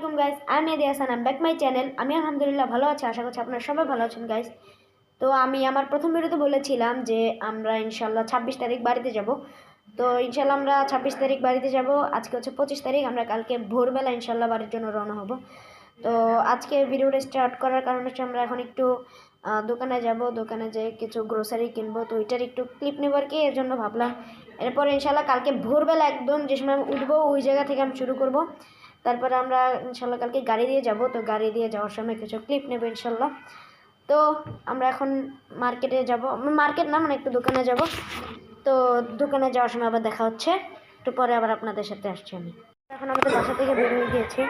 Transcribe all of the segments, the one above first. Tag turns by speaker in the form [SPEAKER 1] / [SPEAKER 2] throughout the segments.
[SPEAKER 1] আলাইকুম গাইস আমি Mehedi Hasan I'm back my channel আমি আলহামদুলিল্লাহ ভালো আছি, আশা করছি আপনারা সবাই ভালো আছেন গাইস তো আমি আমার প্রথম ভিডিওতে বলেছিলাম যে আমরা ইনশাল্লাহ ছাব্বিশ তারিখ বাড়িতে যাব। তো ইনশাল্লাহ আমরা ছাব্বিশ তারিখ বাড়িতে যাব। আজকে হচ্ছে পঁচিশ তারিখ, আমরা কালকে ভোরবেলা ইনশাল্লাহ বাড়ির জন্য রওনা হব। তো আজকে ভিডিওটা স্টার্ট করার কারণ হচ্ছে আমরা এখন একটু দোকানে যাব। দোকানে যেয়ে কিছু গ্রোসারি কিনবো। তো ওইটার একটু ক্লিপ নেব আর কি, এর জন্য ভাবলাম। এরপর ইনশাল্লাহ কালকে ভোরবেলা একদম যে সময় উঠবো, ওই জায়গা থেকে আমি শুরু করব। তারপরে আমরা ইনশাল্লাহ কালকে গাড়ি দিয়ে যাব, তো গাড়ি দিয়ে যাওয়ার সময় কিছু ক্লিপ নেব ইনশাল্লাহ। তো আমরা এখন মার্কেটে যাব মার্কেট না মানে একটু দোকানে যাব। তো দোকানে যাওয়ার সময় আবার দেখা হচ্ছে, একটু পরে আবার আপনাদের সাথে আসছি আমি। এখন আমাদের বাসা থেকে বের হয়ে গিয়েছি।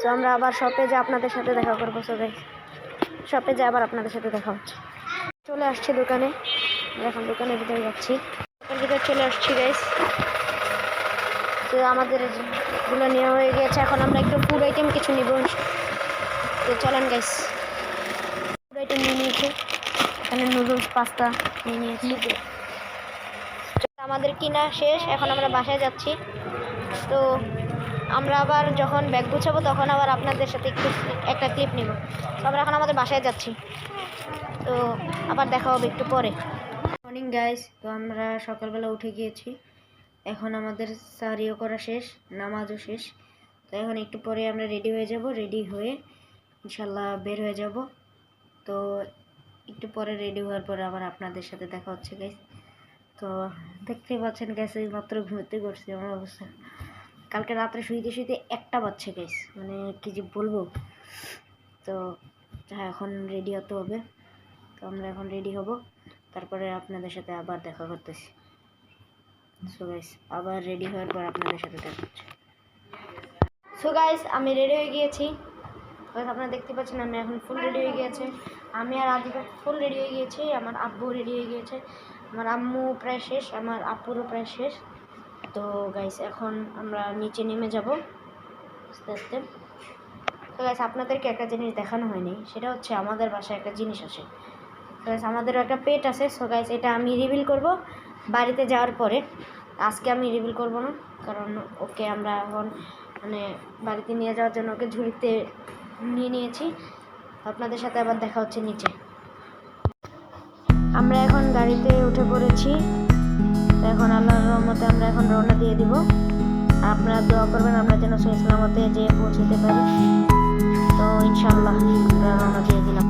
[SPEAKER 1] তো আমরা আবার শপে যে আপনাদের সাথে দেখা করব সবাই শপে যে আবার আপনাদের সাথে দেখা হচ্ছে। চলে আসছি দোকানে এখন দোকানের ভিতরে যাচ্ছি। দোকানের ভিতরে চলে আসছি গাইস তো আমাদেরগুলো নেওয়া হয়ে গেছে। এখন আমরা একটু ফুড আইটেম কিছু নিব। তো চলেন গাইস ফুড আইটেম নিয়ে নিয়েছি। এখানে নুডলস পাস্তা নিয়ে নিয়েছি। আমাদের কিনা শেষ। এখন আমরা বাসায় যাচ্ছি। তো আমরা আবার যখন ব্যাগ গুছাবো, তখন আবার আপনাদের সাথে একটু একটা ক্লিপ নিব। তো আমরা এখন আমাদের বাসায় যাচ্ছি। তো আবার দেখা হবে একটু পরে। মর্নিং গাইস তো আমরা সকালবেলা উঠে গিয়েছি। এখন আমাদের সারিও করা শেষ, নামাজও শেষ। তো এখন একটু পরে আমরা রেডি হয়ে যাব রেডি হয়ে ইনশাল্লাহ বের হয়ে যাব। তো একটু পরে রেডি হওয়ার পরে আবার আপনাদের সাথে দেখা হচ্ছে গাইস তো দেখতেই পাচ্ছেন গ্যাস এই মাত্র ঘুমোতে করছি আমার অবস্থা। কালকে রাত্রে শুইতে শুইতে একটা বাচ্চা গ্যাস মানে কি যে বলব? তো হ্যাঁ এখন রেডি হতে হবে। তো আমরা এখন রেডি হব। তারপরে আপনাদের সাথে আবার দেখা করতেছি। সো গাইস আবার রেডি হওয়ার পর আপনাদের সাথে দেখা হচ্ছে। সো গাইস আমি রেডি হয়ে গিয়েছি। আপনারা দেখতে পাচ্ছেন আমি এখন ফুল রেডি হয়ে গিয়েছে। আমি আর আদিবা ফুল রেডি হয়ে গিয়েছি। আমার আব্বু রেডি হয়ে গিয়েছে। আমার আম্মু প্রায় শেষ, আমার আপুরও প্রায় শেষ। তো গাইস এখন আমরা নিচে নেমে যাব। আস্তে আস্তে। তো গাইস আপনাদেরকে একটা জিনিস দেখানো হয়নি। সেটা হচ্ছে আমাদের বাসায় একটা জিনিস আছে। তো গাইস আমাদেরও একটা পেট আছে। সো গাইস এটা আমি রিভিল করব বাড়িতে যাওয়ার পরে। আজকে আমি রিভিল করব না, কারণ ওকে আমরা এখন মানে বাড়িতে নিয়ে যাওয়ার জন্য ওকে ঝুড়িতে নিয়ে নিয়েছি। আপনাদের সাথে আবার দেখা হচ্ছে নিচে। আমরা এখন গাড়িতে উঠে পড়েছি। এখন আল্লাহর রহমতে আমরা এখন রওনা দিয়ে দিব। আপনারা দোয়া করবেন, আমরা যেন সালামতে যেয়ে পৌঁছতে পারি। তো ইনশাল্লাহ আমরা রওনা দিয়ে দিলাম।